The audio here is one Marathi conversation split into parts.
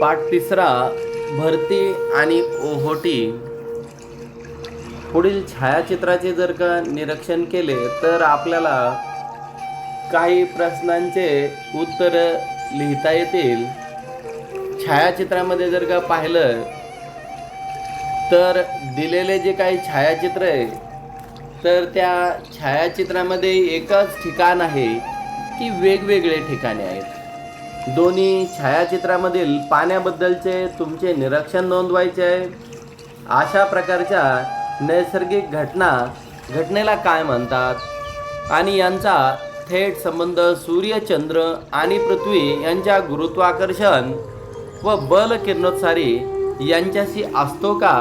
पाठ तिसरा भरती आणि ओहोटी. पुढील छायाचित्राचे जर का निरीक्षण केले तर आपल्याला काही प्रश्नांचे उत्तर लिहिता येतील. छायाचित्रामध्ये जर का पाहिलं तर दिलेले जे काही छायाचित्र आहे तर त्या छायाचित्रामध्ये एकच ठिकाण आहे की वेगवेगळे ठिकाणे आहेत. दोन्ही छायाचित्रामधील पाण्याबद्दलचे तुमचे निरीक्षण नोंदवायचे आहे. अशा प्रकारच्या नैसर्गिक घटना घटनेला काय म्हणतात? आणि यांचा थेट संबंध सूर्य चंद्र आणि पृथ्वी यांच्या गुरुत्वाकर्षण व बल किरणोत्सारी यांच्याशी असतो का?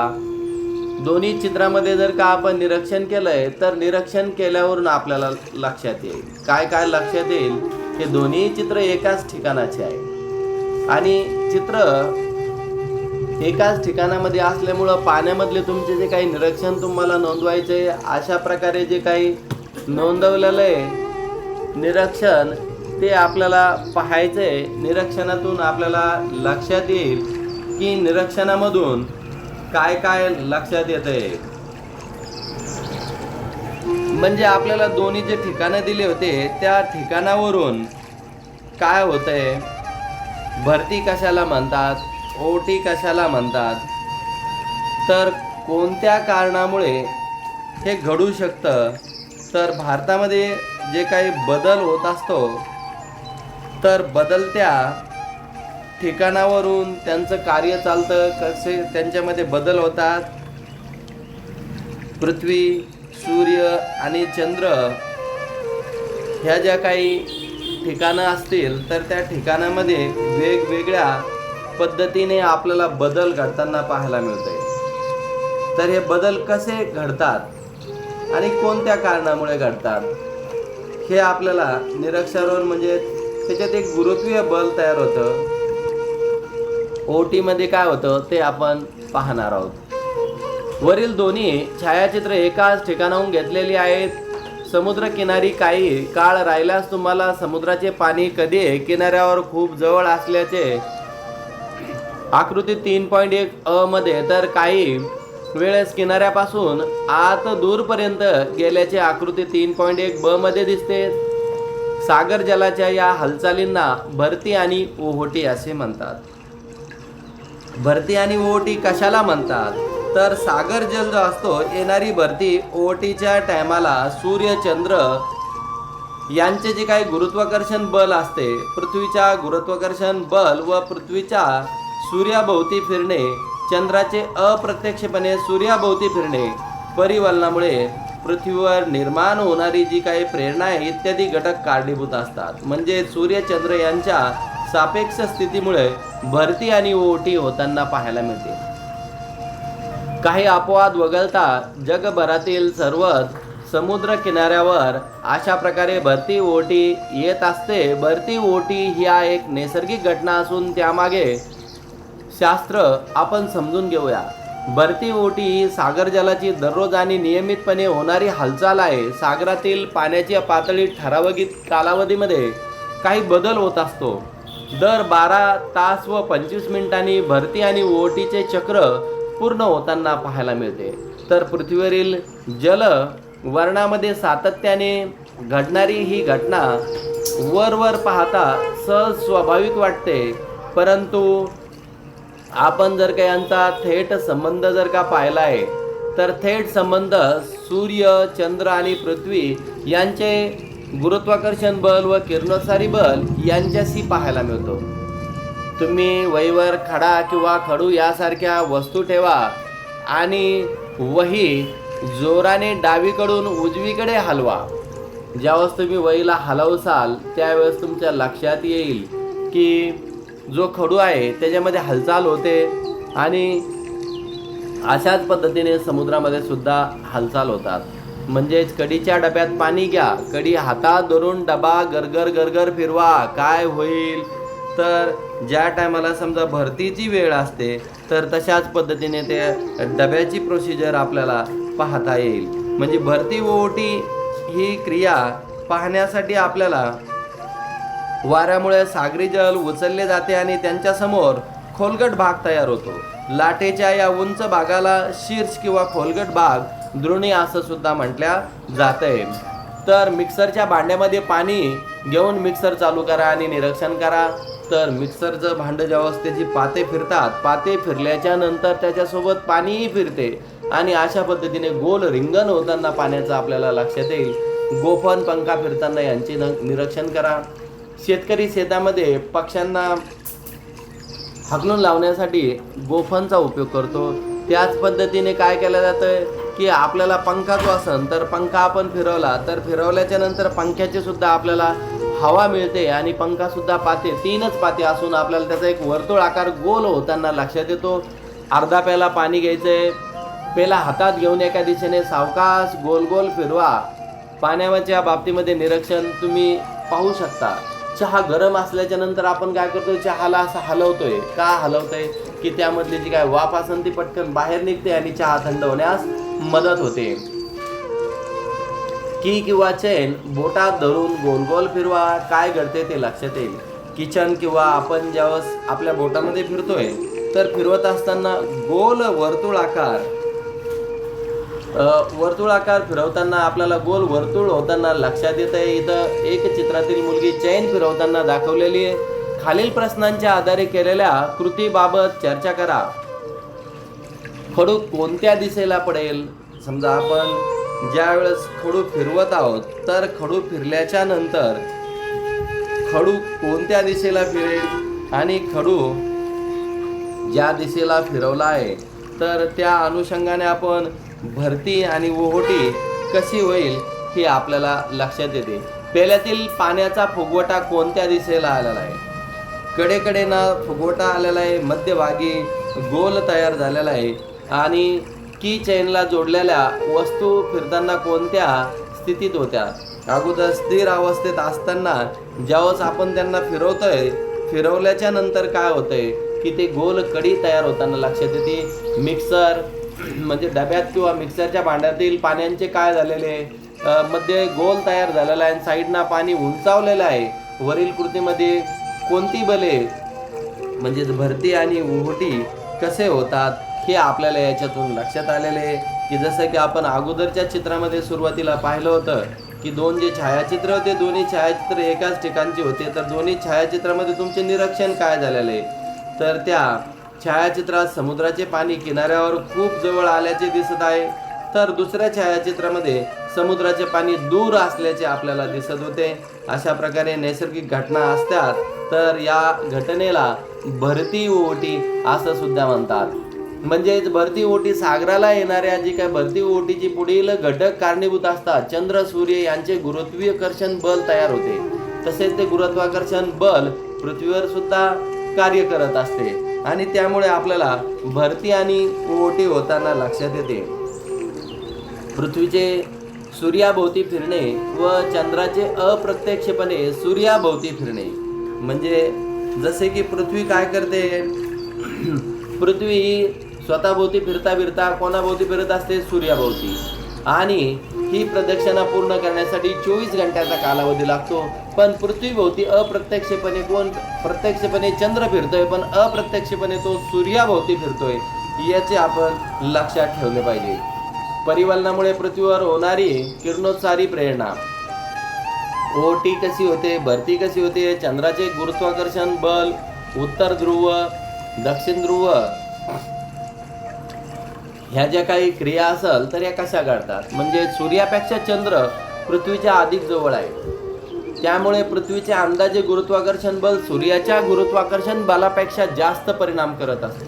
दोन्ही चित्रामध्ये जर का आपण निरीक्षण केलंय तर निरीक्षण केल्यावरून आपल्याला लक्षात येईल. काय काय लक्षात येईल? हे दोन्ही चित्र एकाच ठिकाणाचे आहे. आणि चित्र एकाच ठिकाणामध्ये असल्यामुळं पाण्यामधले तुमचे जे काही निरीक्षण तुम्हाला नोंदवायचे अशा प्रकारे जे काही नोंदवलेलं आहे निरीक्षण ते आपल्याला पाहायचे निरीक्षणातून आपल्याला लक्षात येईल की निरीक्षणामधून काय काय लक्षात येतं आहे म्हणजे आपल्याला दोन्ही जे ठिकाणं दिले होते त्या ठिकाणावरून काय होतंय? भरती कशाला म्हणतात? ओटी कशाला म्हणतात? तर कोणत्या कारणामुळे हे घडू शकतं? तर भारतामध्ये जे काही बदल होत असतो तर बदलत्या ठिकाणावरून त्यांचं कार्य चालतं कसे त्यांच्यामध्ये बदल होतात? पृथ्वी सूर्य आणि चंद्र ह्या ज्या काही ठिकाणं असतील तर त्या ठिकाणामध्ये वेगवेगळ्या पद्धतीने आपल्याला बदल घडताना पाहायला मिळते तर हे बदल कसे घडतात आणि कोणत्या कारणामुळे घडतात हे आपल्याला निरक्षरावर म्हणजे त्याच्यात एक गुरुत्वीय बल तयार होतं. ओटीमध्ये काय होतं ते आपण पाहणार आहोत. वरील दोन्ही छायाचित्र एकाच ठिकाणाहून घेतलेली आहेत. समुद्रकिनारी काही काळ राहिल्यास तुम्हाला समुद्राचे पाणी कधी किनाऱ्यावर खूप जवळ असल्याचे आकृती तीन पॉईंट एक अ मध्ये तर काही वेळेस किनाऱ्यापासून आत दूरपर्यंत गेल्याचे आकृती तीन पॉईंट एक ब मध्ये दिसते. सागर जलाच्या या हालचालींना भरती आणि ओहोटी असे म्हणतात. भरती आणि ओहोटी कशाला म्हणतात? तर सागर जल जो असतो येणारी भरती ओटीच्या टायमाला सूर्य चंद्र यांचे जे काही गुरुत्वाकर्षण बल असते पृथ्वीच्या गुरुत्वाकर्षण बल व पृथ्वीच्या सूर्याभोवती फिरणे चंद्राचे अप्रत्यक्षपणे सूर्याभोवती फिरणे परिवलनामुळे पृथ्वीवर निर्माण होणारी जी काही प्रेरणा आहे इत्यादी घटक कारणीभूत असतात. म्हणजे सूर्य चंद्र यांच्या सापेक्ष स्थितीमुळे भरती आणि ओटी होताना पाहायला मिळते. काही अपवाद वगळता जगभरातील सर्वच समुद्र किनाऱ्यावर अशा प्रकारे भरती ओटी येत असते. भरती ओटी ह्या एक नैसर्गिक घटना असून त्यामागे शास्त्र आपण समजून घेऊया. भरती ओटी ही सागर जलाची दररोज आणि नियमितपणे होणारी हालचाल आहे. सागरातील पाण्याची पातळी ठराविक कालावधीमध्ये काही बदल होत असतो. दर बारा तास व पंचवीस मिनिटांनी भरती आणि ओटीचे चक्र पूर्ण होताना पाहायला मिळते. तर पृथ्वीवरील जल वर्णामध्ये सातत्याने घडणारी ही घटना वरवर पाहता सहज स्वाभाविक वाटते. परंतु आपण जर का यांचा थेट संबंध जर का पाहिला आहे तर थेट संबंध सूर्य चंद्र आणि पृथ्वी यांचे गुरुत्वाकर्षण बल व किरणोत्सारी बल यांच्याशी पाहायला मिळतो. तुम्ही वहीवर खडा किंवा खडू यासारख्या वस्तू ठेवा आणि वही जोराने डावीकडून उजवीकडे हलवा. ज्यावेळेस तुम्ही वहीला हलवसाल त्यावेळेस तुमच्या लक्षात येईल की जो खडू आहे त्याच्यामध्ये हालचाल होते आणि अशाच पद्धतीने समुद्रामध्ये सुद्धा हालचाल होतात. म्हणजेच कडीच्या डब्यात पाणी घ्या. कडी हातात धरून डबा गरगर गरगर फिरवा. काय होईल? तर ज्या टायमाला समजा भरतीची वेळ असते तर तशाच पद्धतीने ते डब्याची प्रोसिजर आपल्याला पाहता येईल. म्हणजे भरती ओटी ही क्रिया पाहण्यासाठी आपल्याला वाऱ्यामुळे सागरी जल उचलले जाते आणि त्यांच्यासमोर खोलगट भाग तयार होतो. लाटेच्या या उंच भागाला शीर्ष किंवा खोलगट भाग द्रोणी असं सुद्धा म्हटल्या आहे तर मिक्सरच्या भांड्यामध्ये पाणी घेऊन मिक्सर चालू करा आणि निरीक्षण करा. तर मिक्सरचं भांडं जेव्हा त्याची पाते फिरतात पाते फिरल्याच्या नंतर त्याच्यासोबत पाणीही फिरते. आणि अशा पद्धतीने गोल रिंगण होताना पाण्याचं आपल्याला लक्षात येईल. गोफन पंखा फिरताना यांचे न- निरीक्षण करा. शेतकरी शेतामध्ये पक्ष्यांना हकलून लावण्यासाठी गोफनचा उपयोग करतो. त्याच पद्धतीने काय केलं जातं की आपल्याला पंखा जो असन तर पंखा आपण फिरवला तर फिरवल्याच्या नंतर पंख्याची सुद्धा आपल्याला हवा मिळते आणि पंखा सुद्धा पाते तीनच पाते असून आपल्याला त्याचा एक वर्तुळ आकार गोल होताना लक्षात येतो. अर्धा प्याला पाणी घ्यायचंय पेला हातात घेऊन एका दिशेने सावकाश गोल गोल फिरवा. पाण्याच्या बाबतीमध्ये निरीक्षण तुम्ही पाहू शकता. चहा गरम असल्याच्या नंतर आपण काय करतो चहाला असं हलवतोय. का हलवतोय? की त्यामधली जी काय वाफ असेल ती पटकन बाहेर निघते आणि चहा थंड होण्यास मदत होते. की किंवा चेन बोटात धरून गोल गोल फिरवा काय घडते ते लक्षात येईल. किचन किंवा आपण ज्यावेळेस आपल्या बोटामध्ये फिरतोय तर फिरवत असताना गोल वर्तुळाकार अ, वर्तुळाकार फिरवताना आपल्याला गोल वर्तुळ होताना लक्षात येत. आहे इथं एक चित्रातील मुलगी चैन फिरवताना दाखवलेली आहे. खालील प्रश्नांच्या आधारे केलेल्या कृतीबाबत चर्चा करा. खडू कोणत्या दिशेला पडेल? समजा आपण ज्या वेळेस खडू फिरवत आहोत तर खडू फिरल्याच्या नंतर खडू कोणत्या दिशेला फिरेल? आणि खडू ज्या दिशेला फिरवला आहे तर त्या अनुषंगाने आपण भरती आणि ओहोटी कशी होईल हे आपल्याला लक्षात येते. पेल्यातील पाण्याचा फुगवटा कोणत्या दिशेला आलेला आहे? कडेकडेना फुगवटा आलेला आहे मध्यभागी गोल तयार झालेला आहे. आणि की चेनला जोडलेल्या वस्तू फिरताना कोणत्या स्थितीत होत्या? अगोदर स्थिर अवस्थेत असताना ज्यावेळेस आपण त्यांना फिरवतोय फिरवल्याच्या नंतर काय होतंय? की ते गोल कडी तयार होताना लक्षात येते. मिक्सर म्हणजे डब्यात किंवा मिक्सरच्या भांड्यातील पाण्यांचे काय झालेले? मध्ये गोल तयार झालेला आहे आणि साईडना पाणी उंचावलेलं आहे. वरील कृतीमध्ये कोणती बले म्हणजे भरती आणि उहोटी कसे होतात? हे आपल्याला याच्यातून लक्षात आलेले आहे की जसं की आपण अगोदरच्या चित्रामध्ये सुरुवातीला पाहिलं होतं की दोन जे छायाचित्र होते दोन्ही छायाचित्र एकाच ठिकाणचे होते. तर दोन्ही छायाचित्रामध्ये तुमचे निरीक्षण काय झालेले आहे? तर त्या छायाचित्रात समुद्राचे पाणी किनाऱ्यावर खूप जवळ आल्याचे दिसत आहे. तर दुसऱ्या छायाचित्रामध्ये समुद्राचे पाणी दूर असल्याचे आपल्याला दिसत होते. अशा प्रकारे नैसर्गिक घटना असतात. तर या घटनेला भरती ओटी असं सुद्धा म्हणतात. म्हणजेच भरती ओटी सागराला येणाऱ्या जी काय भरती ओटीची पुढील घटक कारणीभूत असतात चंद्र सूर्य यांचे गुरुत्वीयकर्षण बल तयार होते. तसेच ते गुरुत्वाकर्षण बल पृथ्वीवर सुद्धा कार्य करत असते. आणि त्यामुळे आपल्याला भरती आणि ओटी होताना लक्षात येते. पृथ्वीचे सूर्याभोवती फिरणे व चंद्राचे अप्रत्यक्षपणे सूर्याभोवती फिरणे. म्हणजे जसे की पृथ्वी काय करते? पृथ्वी ही स्वतःभोवती फिरता फिरता कोणाभोवती फिरत असते? सूर्याभोवती. आणि ही प्रदक्षिणा पूर्ण करण्यासाठी चोवीस घंट्याचा कालावधी लागतो. पण पृथ्वीभोवती अप्रत्यक्षपणे कोण? प्रत्यक्षपणे चंद्र फिरतोय पण अप्रत्यक्षपणे तो सूर्याभोवती फिरतोय याचे आपण लक्षात ठेवले पाहिजे. परिवलनामुळे पृथ्वीवर होणारी किरणोत्सारी प्रेरणा. ओटी कशी होते? भरती कशी होते? चंद्राचे गुरुत्वाकर्षण बल उत्तर ध्रुव दक्षिण ध्रुव ह्या ज्या काही क्रिया असल तर या कशा घडतात? म्हणजे सूर्यापेक्षा चंद्र पृथ्वीच्या अधिक जवळ आहे. त्यामुळे पृथ्वीचे अंदाजे गुरुत्वाकर्षण बल सूर्याच्या गुरुत्वाकर्षण बलापेक्षा जास्त परिणाम करत असते.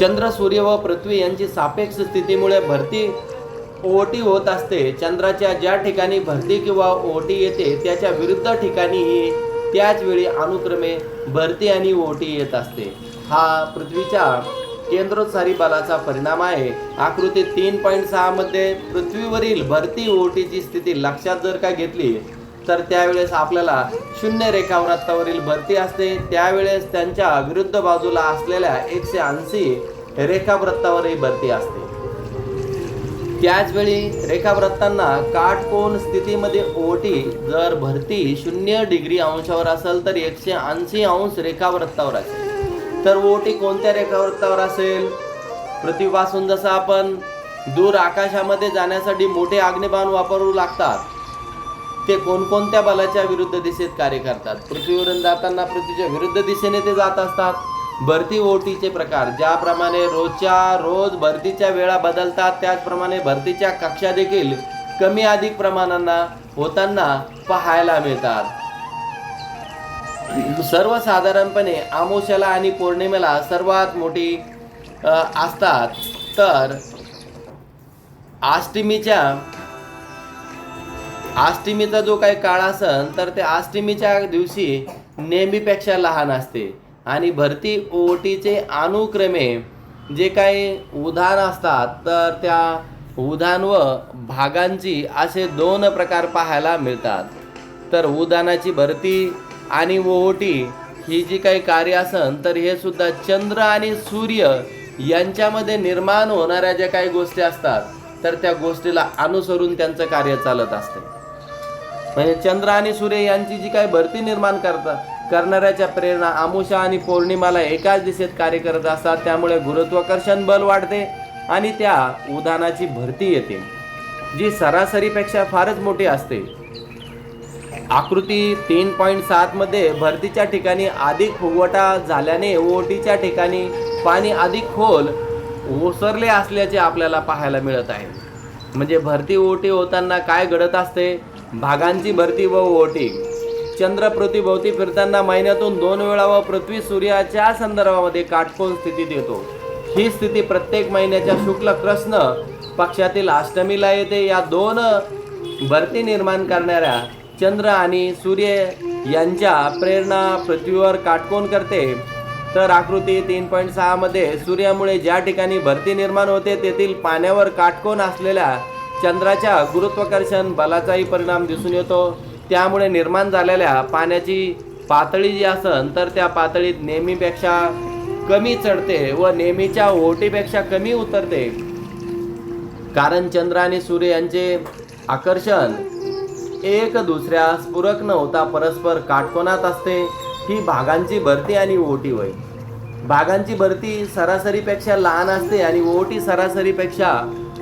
चंद्र सूर्य व पृथ्वी यांची सापेक्ष स्थितीमुळे भरती ओटी होत असते. चंद्राच्या ज्या ठिकाणी भरती किंवा ओटी येते त्याच्या विरुद्ध ठिकाणी ही त्याच वेळी अनुक्रमे भरती आणि ओटी येत असते. हा पृथ्वीच्या केंद्रोत्सारी बलाचा परिणाम आहे. आकृती तीन पॉईंट सहा मध्ये पृथ्वीवरील भरती ओटीची स्थिती लक्षात जर का घेतली तर त्यावेळेस आपल्याला शून्य रेखावृत्तावरील भरती असते. त्यावेळेस त्यांच्या विरुद्ध बाजूला असलेल्या एकशे ऐंशी रेखावृत्तावरही भरती असते. त्याचवेळी रेखावृत्तांना काटकोन स्थितीमध्ये ओटी जर भरती शून्य डिग्री अंशावर असेल तर एकशे ऐंशी अंश रेखावृत्तावर असेल. तर ओटी कोणत्या रेखावृत्तावर असेल? पृथ्वीपासून जसं आपण दूर आकाशामध्ये जाण्यासाठी मोठे अग्निबाण वापरू लागतात ते कोणकोणत्या बलाच्या विरुद्ध दिशेत कार्य करतात? पृथ्वीवरून जाताना पृथ्वीच्या विरुद्ध दिशेने ते जात असतात. भरती ओटीचे प्रकार ज्याप्रमाणे रोजच्या रोज भरतीच्या वेळा बदलतात त्याचप्रमाणे भरतीच्या कक्षा देखील कमी अधिक प्रमाणांना होताना पाहायला मिळतात. सर्वसाधारणपणे आमोशाला आणि पौर्णिमेला सर्वात मोठी असतात. तर आष्टमीच्या आष्टमीचा जो काही काळ असन तर ते आष्टमीच्या दिवशी नेहमीपेक्षा लहान असते. आणि भरती ओटीचे अनुक्रमे जे काही उधाण असतात तर त्या उधाण व भागांची असे दोन प्रकार पाहायला मिळतात. तर उदानाची भरती आणि ओटी ही जी काही कार्य असन तर हे सुद्धा चंद्र आणि सूर्य यांच्यामध्ये निर्माण होणाऱ्या ज्या काही गोष्टी असतात तर त्या गोष्टीला अनुसरून त्यांचं कार्य चालत असते. म्हणजे चंद्र आणि सूर्य यांची जी काही भरती निर्माण करतात करणाऱ्याच्या प्रेरणा आमुषा आणि पौर्णिमाला एकाच दिशेत कार्य करत असतात त्यामुळे गुरुत्वाकर्षण बल वाढते आणि त्या उदानाची भरती येते जी सरासरीपेक्षा फारच मोठी असते. आकृती तीन पॉईंट सातमध्ये भरतीच्या ठिकाणी अधिक फुगवटा झाल्याने ओटीच्या ठिकाणी पाणी अधिक खोल ओसरले असल्याचे आपल्याला पाहायला मिळत आहे. म्हणजे भरती ओटी होताना काय घडत असते? भागांची भरती व ओटी. चंद्र पृथ्वीभोवती फिरताना महिन्यातून दोन वेळा व पृथ्वी सूर्याच्या संदर्भामध्ये काटकोन स्थितीत येतो ही स्थिती प्रत्येक महिन्याच्या शुक्ल कृष्ण पक्षातील अष्टमीला येते. या दोन भरती निर्माण करणाऱ्या चंद्र आणि सूर्य यांच्या प्रेरणा पृथ्वीवर काटकोन करते. तर आकृती तीन पॉईंट सहामध्ये सूर्यामुळे ज्या ठिकाणी भरती निर्माण होते तेथील पाण्यावर काटकोन असलेल्या चंद्राच्या गुरुत्वाकर्षण बलाचाही परिणाम दिसून येतो. त्यामुळे निर्माण झालेल्या पाण्याची पातळी जी असन तर त्या पातळीत नेहमीपेक्षा कमी चढते व नेहमीच्या ओटीपेक्षा कमी उतरते. कारण चंद्र आणि सूर्य यांचे आकर्षण एक दुसऱ्यास पूरक न होता परस्पर काटकोनात असते. ही भागांची भरती आणि ओटी होय. भागांची भरती सरासरीपेक्षा लहान असते आणि ओटी सरासरीपेक्षा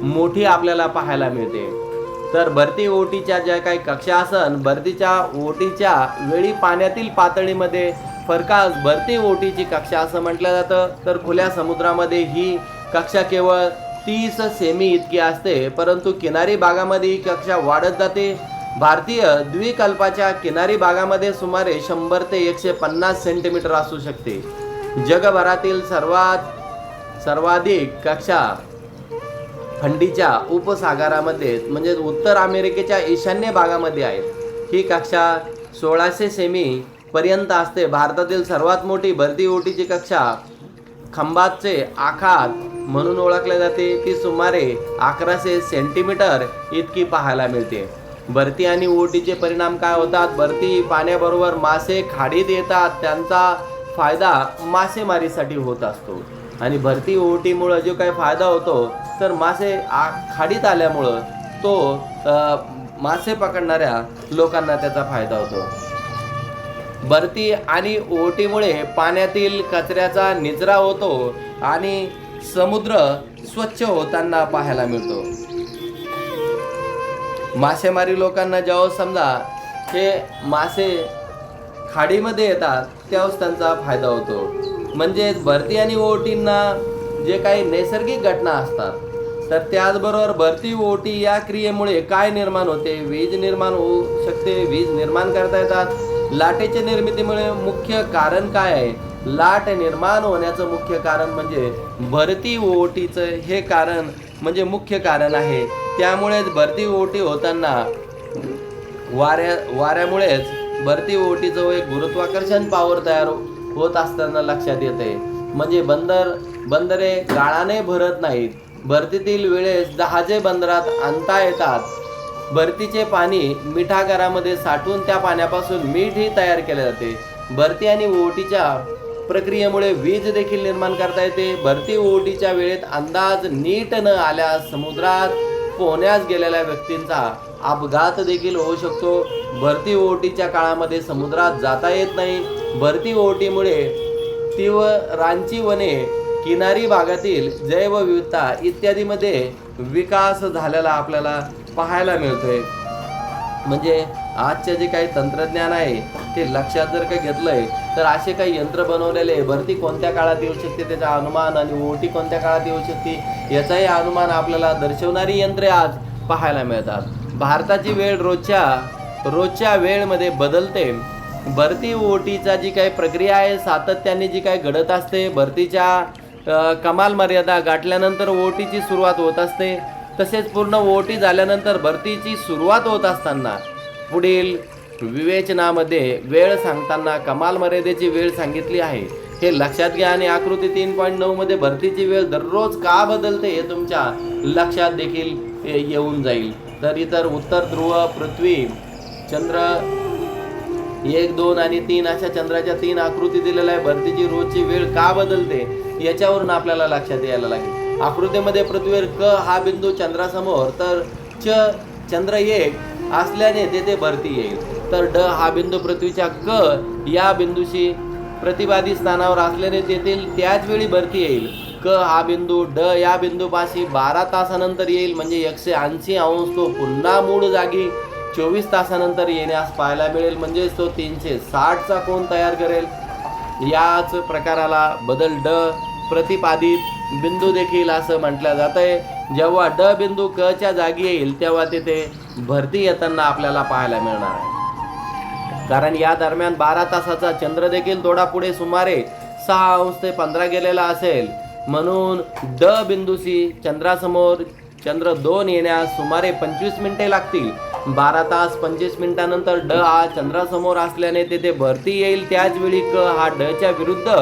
मोठी आपल्याला पाहायला मिळते. तर भरती ओटीच्या ज्या काही कक्षा असन भरतीच्या ओटीच्या वेळी पाण्यातील पातळीमध्ये फरकास भरती ओटीची कक्षा असं म्हटलं जातं. तर खुल्या समुद्रामध्ये ही कक्षा केवळ तीस सेमी इतकी असते परंतु किनारी भागामध्ये ही कक्षा वाढत जाते. भारतीय द्विकल्पाच्या किनारी भागामध्ये सुमारे शंभर ते एकशे पन्नास सेंटीमीटर असू शकते. जगभरातील सर्वात सर्वाधिक कक्षा खंडीच्या उपसागरामध्ये म्हणजे उत्तर अमेरिकेच्या ईशान्य भागामध्ये आहेत. ही कक्षा सोळाशे सेमी पर्यंत असते. भारतातील सर्वात मोठी भरती ओटीची कक्षा खंबातचे आखात म्हणून ओळखले जाते. ती सुमारे अकराशे सेंटीमीटर इतकी पाहायला मिळते. भरती आणि ओटीचे परिणाम काय होतात? भरती पाण्याबरोबर मासे खाडीत येतात. त्यांचा फायदा मासेमारीसाठी होत असतो. आणि भरती ओटीमुळं जो काही फायदा होतो तर मासे आ खाडीत आल्यामुळं तो मासे पकडणाऱ्या लोकांना त्याचा फायदा होतो. भरती आणि ओटीमुळे पाण्यातील कचऱ्याचा निचरा होतो आणि समुद्र स्वच्छ होताना पाहायला मिळतो. मासेमारी लोकांना जेव्हा समजा हे मासे खाडीमध्ये येतात तेव्हाच त्यांचा फायदा होतो. म्हणजेच भरती आणि ओटींना जे काही नैसर्गिक घटना असतात तर त्याचबरोबर भरती ओटी या क्रियेमुळे काय निर्माण होते? वीज निर्माण होऊ शकते. वीज निर्माण करता येतात. लाटेच्या निर्मितीमुळे मुख्य कारण काय आहे? लाट निर्माण होण्याचं मुख्य कारण म्हणजे भरती ओटीचं हे कारण म्हणजे मुख्य कारण आहे. त्यामुळेच भरती ओटी होताना वाऱ्या वाऱ्यामुळेच भरती ओटीचं एक गुरुत्वाकर्षण पावर तयार होत असताना लक्षात येते. म्हणजे बंदर बंदरे गाळाने भरत नाहीत. भरतीतील वेळेस जहाजे बंदरात आणता येतात. भरतीचे पाणी मिठागरामध्ये साठवून त्या पाण्यापासून मीठही तयार केले जाते. भरती आणि ओटीच्या प्रक्रियेमुळे वीज देखील निर्माण करता येते. भरती ओटीच्या वेळेत अंदाज नीट न आल्यास समुद्रात पोहण्यास गेलेल्या व्यक्तींचा अपघात देखील होऊ शकतो. भरती ओहोटीच्या काळामध्ये समुद्रात जाता येत नाही. भरती ओहोटीमुळे तीव्रांची वने किनारी भागातील जैवविविधता इत्यादीमध्ये विकास झालेला आपल्याला पाहायला मिळतोय. म्हणजे आजचे जे काही तंत्रज्ञान आहे ते लक्षात जर का घेतलंय तर असे काही यंत्र बनवलेले आहे. भरती कोणत्या काळात येऊ शकते त्याचा अनुमान आणि ओटी कोणत्या काळात येऊ शकते याचाही अनुमान आपल्याला दर्शवणारी यंत्रे आज पाहायला मिळतात. भारताची वेळ रोजच्या रोजच्या वेळमध्ये बदलते. भरती ओटीचा जी काही प्रक्रिया आहे सातत्याने जी काही घडत असते भरतीच्या कमाल मर्यादा गाठल्यानंतर ओटीची सुरुवात होत असते. तसेच पूर्ण ओटी झाल्यानंतर भरतीची सुरुवात होत असताना पुढील विवेचनामध्ये वेळ सांगताना कमाल मर्यादेची वेळ सांगितली आहे. हे लक्षात घ्या आणि आकृती तीन पॉईंट नऊ मध्ये भरतीची वेळ दररोज का बदलते हे तुमच्या लक्षात देखील येऊन जाईल. तर इतर उत्तर ध्रुव पृथ्वी चंद्र एक दोन आणि तीन अशा चंद्राच्या तीन आकृती दिलेल्या आहे भरतीची रोजची वेळ का बदलते याच्यावरून आपल्याला लक्षात यायला लागेल. आकृतीमध्ये पृथ्वीवर क हा बिंदू चंद्रासमोर तर च चंद्र एक असल्याने तेथे भरती येईल. तर ड हा बिंदू पृथ्वीच्या क या बिंदूशी प्रतिबाधी स्थानावर असल्याने तेथील त्याच वेळी भरती येईल. क हा बिंदू ड या बिंदूपाशी बारा तासानंतर येईल म्हणजे एकशे ऐंशी अंश तो पुन्हा मूळ जागी चोवीस तासानंतर येण्यास पाहायला मिळेल म्हणजेच तो तीनशे साठचा कोण तयार करेल. याच प्रकाराला बदल ड प्रतिपादित बिंदू देखील असं म्हटलं जात आहे जेव्हा ड बिंदू क च्या जागी येईल तेव्हा तिथे भरती येताना आपल्याला पाहायला मिळणार आहे. कारण या दरम्यान बारा तासाचा चंद्र देखील थोडा पुढे सुमारे सहा अंश ते पंधरा गेलेला असेल. म्हणून ड बिंदूशी चंद्रासमोर चंद्र दोन येण्यास सुमारे पंचवीस मिनिटे लागतील. बारा तास पंचवीस मिनिटानंतर ड हा चंद्रासमोर असल्याने तेथे भरती येईल. त्याच वेळी क हा डच्या विरुद्ध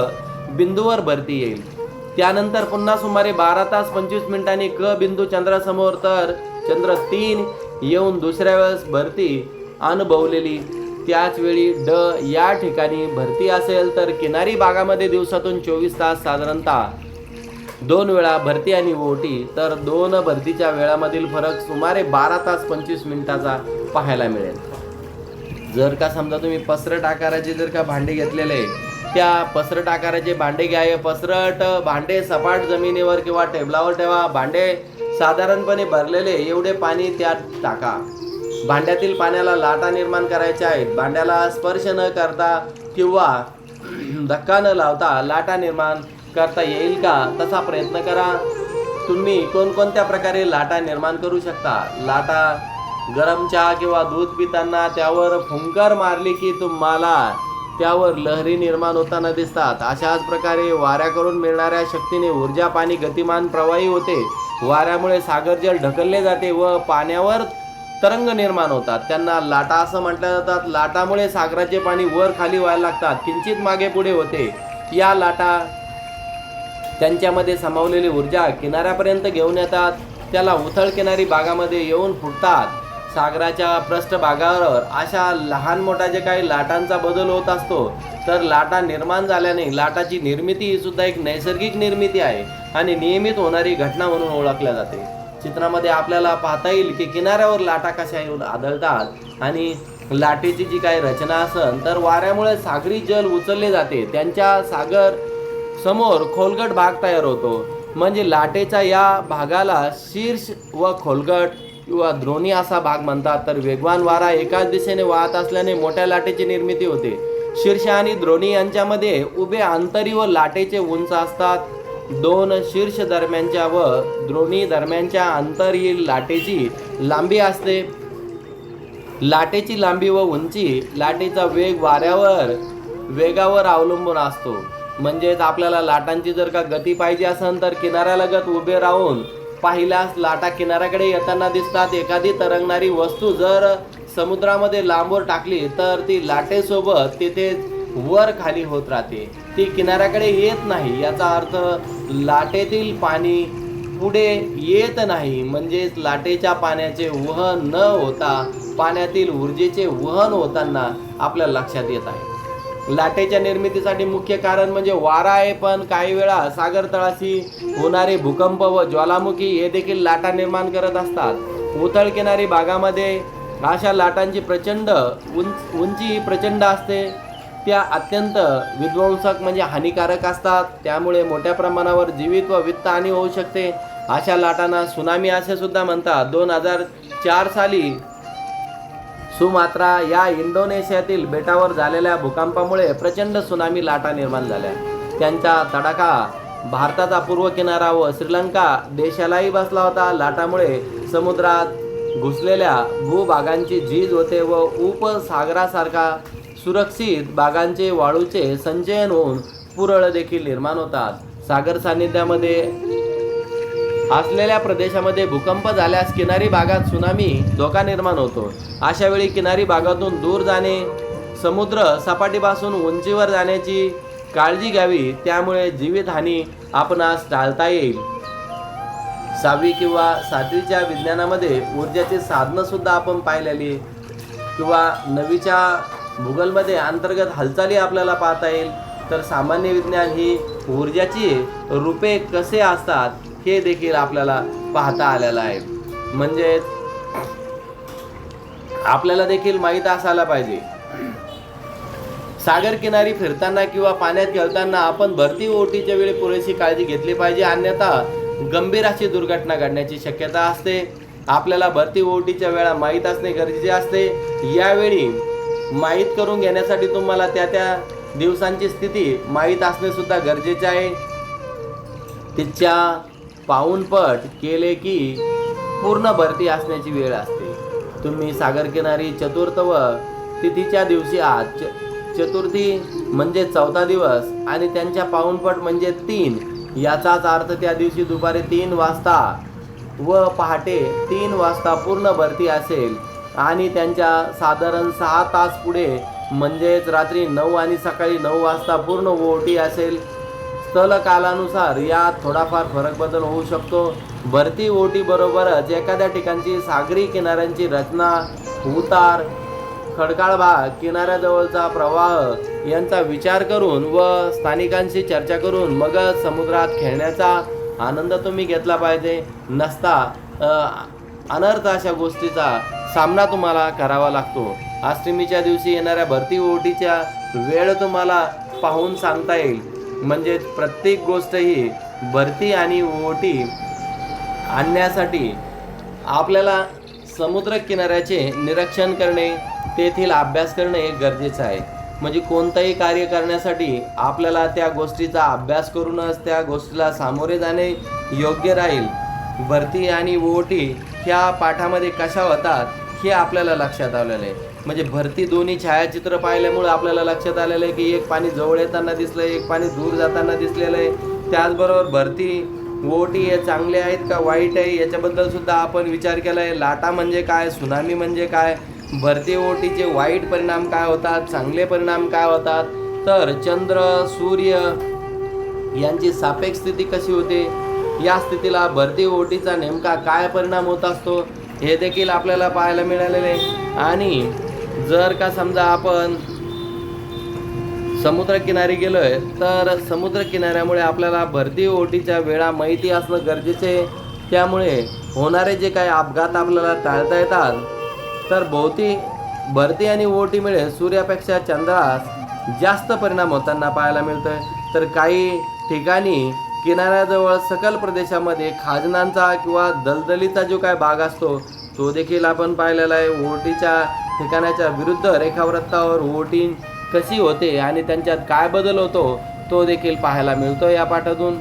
बिंदूवर भरती येईल. त्यानंतर पुन्हा सुमारे बारा तास पंचवीस मिनिटांनी क बिंदू चंद्रासमोर तर चंद्र तीन येऊन दुसऱ्या वेळेस भरती अनुभवलेली. त्याच वेळी ड या ठिकाणी भरती असेल तर किनारी भागामध्ये दिवसातून चोवीस तास साधारणतः दोन वेळा भरती आणि ओटी. तर दोन भरतीच्या वेळामधील फरक सुमारे बारा तास पंचवीस मिनिटाचा पाहायला मिळेल. जर का समजा तुम्ही पसरट आकाराचे जर का भांडे घेतलेले त्या पसरट आकाराचे भांडे घ्या. पसरट भांडे सपाट जमिनीवर किंवा टेबलावर ठेवा. भांडे साधारणपणे भरलेले एवढे पाणी त्यात टाका. भांड्यातील पाण्याला लाटा निर्माण करायच्या आहेत. भांड्याला स्पर्श न करता किंवा धक्का न लावता लाटा निर्माण करता येईल का? तसा प्रयत्न करा. तुम्ही कोणकोणत्या प्रकारे लाटा निर्माण करू शकता? लाटा गरम चहा किंवा दूध पिताना त्यावर फुंकर मारली की तुम्हाला त्यावर लहरी निर्माण होताना दिसतात. अशाच प्रकारे वाऱ्याकडून मिळणाऱ्या शक्तीने ऊर्जा पाणी गतिमान प्रवाही होते. वाऱ्यामुळे सागर जल ढकलले जाते व पाण्यावर तरंग निर्माण होतात. त्यांना लाटा असं म्हटल्या जातात. लाटामुळे सागराचे पाणी वर खाली व्हायला लागतात. किंचित मागे पुढे होते. या लाटा त्यांच्यामध्ये सामावलेली ऊर्जा किनाऱ्यापर्यंत घेऊन येतात. त्याला उथळ किनारी भागामध्ये येऊन फुटतात. सागराच्या पृष्ठभागावर अशा लहान मोठ्या जे काही लाटांचा बदल होत असतो तर लाटा निर्माण झाल्याने लाटाची निर्मिती ही सुद्धा एक नैसर्गिक निर्मिती आहे आणि नियमित होणारी घटना म्हणून ओळखल्या जाते. चित्रामध्ये आपल्याला पाहता येईल की किनाऱ्यावर लाटा कशा येऊन आदळतात आणि लाटेची जी काही रचना असेल तर वाऱ्यामुळे सागरी जल उचलले जाते. त्यांच्या सागर समोर खोलगट भाग तयार होतो. म्हणजे लाटेच्या या भागाला शीर्ष व खोलगट किंवा द्रोणी असा भाग म्हणतात तर वेगवान वारा एकाच दिशेने वाहत असल्याने मोठ्या लाटेची निर्मिती होते. शीर्ष आणि द्रोणी यांच्यामध्ये उभे अंतरी व लाटेचे उंच असतात. दोन शीर्ष दरम्यानच्या व द्रोणी दरम्यानच्या अंतर ही लाटेची लांबी असते. लाटेची लांबी व उंची लाटेचा वेग वाऱ्यावर वेगावर अवलंबून असतो. म्हणजेच आपल्याला लाटांची जर का गती पाहिजे असेल तर किनाऱ्यालगत उभे राहून पाहिल्यास लाटा किनाऱ्याकडे येताना दिसतात. एखादी तरंगणारी वस्तू जर समुद्रामध्ये लांबवर टाकली तर ती लाटेसोबत तिथे वर खाली होत राहते. ती किनाऱ्याकडे येत नाही. याचा अर्थ लाटेतील पाणी पुढे येत नाही. म्हणजेच लाटेच्या पाण्याचे वहन न होता पाण्यातील ऊर्जेचे वहन होताना आपल्या लक्षात येत आहे. लाटेच्या निर्मितीसाठी मुख्य कारण म्हणजे वारा आहे पण काही वेळा सागर तळाशी होणारे भूकंप व ज्वालामुखी हे देखील लाटा निर्माण करत असतात. उथळ किनारी भागामध्ये अशा लाटांची प्रचंड उंच उंची प्रचंड असते. त्या अत्यंत विध्वंसक म्हणजे हानिकारक असतात. त्यामुळे मोठ्या प्रमाणावर जीवित व वित्त हानी होऊ शकते. अशा लाटांना सुनामी असे सुद्धा म्हणतात. दोन हजार चार साली सुमात्रा या इंडोनेशियातील बेटावर झालेल्या भूकंपामुळे प्रचंड सुनामी लाटा निर्माण झाल्या. त्यांचा तडाखा भारताचा पूर्व किनारा व श्रीलंका देशालाही बसला होता. लाटामुळे समुद्रात घुसलेल्या भूभागांची झीज होते व उपसागरासारखा सुरक्षित भागांचे वाळूचे संचयन होऊन पुरळ देखील निर्माण होतात. सागर सान्निध्यामध्ये असलेल्या प्रदेशामध्ये भूकंप झाल्यास किनारी भागात सुनामी धोका निर्माण होतो. अशा वेळी किनारी भागातून दूर जाणे समुद्र सपाटीपासून उंचीवर जाण्याची काळजी घ्यावी त्यामुळे जीवितहानी आपणास टाळता येईल. सहावी किंवा सातवीच्या विज्ञानामध्ये ऊर्जाची साधनंसुद्धा आपण पाहिलेली किंवा नवीच्या भूगोलमध्ये अंतर्गत हालचाली आपल्याला पाहता येईल. तर सामान्य विज्ञान ही ऊर्जाची रूपे कसे असतात हे देखील आपल्याला पाहता आलेलं आहे. म्हणजे आपल्याला देखील माहीत असायला पाहिजे. सागर किनारी फिरताना किंवा पाण्यात खेळताना आपण भरती ओटीच्या वेळी पुरेशी काळजी घेतली पाहिजे. अन्यथा गंभीर अशी दुर्घटना घडण्याची शक्यता असते. आपल्याला भरती ओटीच्या वेळा माहीत असणे गरजेचे असते. यावेळी माहीत करून घेण्यासाठी तुम्हाला त्या त्या दिवसांची स्थिती माहीत असणे सुद्धा गरजेचे आहे. तिच्या पाऊणपट केले की पूर्ण भरती असण्याची वेळ असते. तुम्ही सागरकिनारी चतुर्थ व तिथीच्या दिवशी आहात. च चतुर्थी म्हणजे चौथा दिवस आणि त्यांच्या पाऊणपट म्हणजे तीन. याचाच अर्थ त्या दिवशी दुपारी तीन वाजता व पहाटे तीन वाजता पूर्ण भरती असेल. आणि त्यांच्या साधारण सहा तास पुढे म्हणजेच रात्री नऊ आणि सकाळी नऊ वाजता पूर्ण ओटी असेल. स्थल कालानुसार यात थोडाफार फरक बदल होऊ शकतो. भरती ओटी बरोबरच एखाद्या ठिकाणची सागरी किनाऱ्यांची रचना उतार खडकाळ भाग किनाऱ्याजवळचा प्रवाह यांचा विचार करून व स्थानिकांशी चर्चा करून मगच समुद्रात खेळण्याचा आनंद तुम्ही घेतला पाहिजे. नसता अनर्थ अशा गोष्टीचा सामना तुम्हाला करावा लागतो. अष्टमीच्या दिवशी येणाऱ्या भरती ओटीच्या वेळ तुम्हाला पाहून सांगता येईल. म्हणजे प्रत्येक गोष्ट ही भरती आणि ओटी आणण्यासाठी आपल्याला समुद्र किनाऱ्याचे निरीक्षण करणे तेथील अभ्यास करणे हे गरजेचं आहे. म्हणजे कोणतंही कार्य करण्यासाठी आपल्याला त्या गोष्टीचा अभ्यास करूनच त्या गोष्टीला सामोरे जाणे योग्य राहील. भरती आणि ओटी ह्या पाठामध्ये कशा होतात हे आपल्याला लक्षात आलेलं आहे. म्हणजे भरती दोन्ही छायाचित्र पाहिल्यामुळे आपल्याला लक्षात आलेलं आहे की एक पाणी जवळ येताना दिसलं एक पाणी दूर जाताना दिसलेलं आहे. त्याचबरोबर भरती ओटी हे चांगले आहेत का वाईट आहे याच्याबद्दल सुद्धा आपण विचार केला आहे लाटा म्हणजे काय सुनामी म्हणजे काय भरती ओटीचे वाईट परिणाम काय होतात चांगले परिणाम काय होतात? तर चंद्र सूर्य यांची सापेक्ष स्थिती कशी होते? या स्थितीला भरती ओटीचा नेमका काय परिणाम होत असतो? हे देखील आपल्याला पाहायला मिळालेले आहे. आणि जर का समजा आपण समुद्रकिनारी गेलोय तर समुद्रकिनाऱ्यामुळे आपल्याला भरती ओटीच्या वेळा माहिती असणं गरजेचे आहे. त्यामुळे होणारे जे काही अपघात आपल्याला टाळता येतात तर भोवती भरती आणि ओटीमुळे सूर्यापेक्षा चंद्रास जास्त परिणाम होताना पाहायला मिळतोय. तर काही ठिकाणी किनाऱ्याजवळ सकल प्रदेशामध्ये खाजनांचा किंवा दलदलीचा जो काय भाग असतो तो देखील आपण पाहिलेला आहे. ओटीच्या ठिकाणाच्या विरुद्ध रेखावृत्तावर वोटिंग कशी होते आणि त्यांच्यात काय बदल होतो तो देखील पाहायला मिळतो या पाठातून.